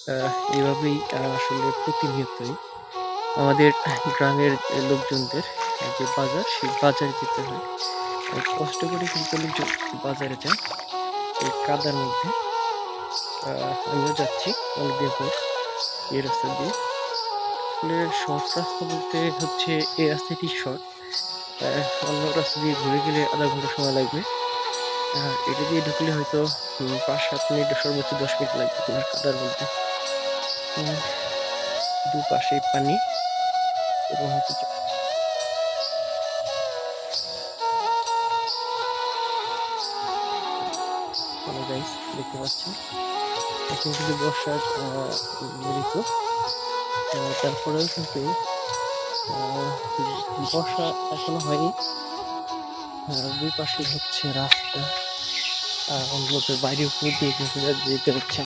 আহ, আসলে প্রতিনিয়তই আমাদের গ্রামের লোকজনদের যে বাজার সেই বাজারে যেতে হয়। কষ্ট করে কিন্তু লোকজন বাজারে যায়। এই কাদার মধ্যে আমিও যাচ্ছি অনেকদিন পর এই রাস্তা দিয়ে। শর্ট রাস্তা বলতে হচ্ছে এই রাস্তাটি শর্ট অন্য রাস্তা দিয়ে ঘুরে গেলে আধা ঘণ্টা সময় লাগবে। এটা দিয়ে ঢুকলে হয়তো পাঁচ সাত মিনিট সর্বোচ্চ দশ মিনিট লাগবে কাদার মধ্যে। দুপাশে পানি এবং হচ্ছে গাইস, দেখতে পাচ্ছেন? এখন কিন্তু বর্ষার ঋতু। তারপরেও কিন্তু বর্ষা এখনও হয়নি। দুই পাশে হচ্ছে রাস্তা। আর অন্য বাইরে উপর দিয়ে কিন্তু যেতে হচ্ছে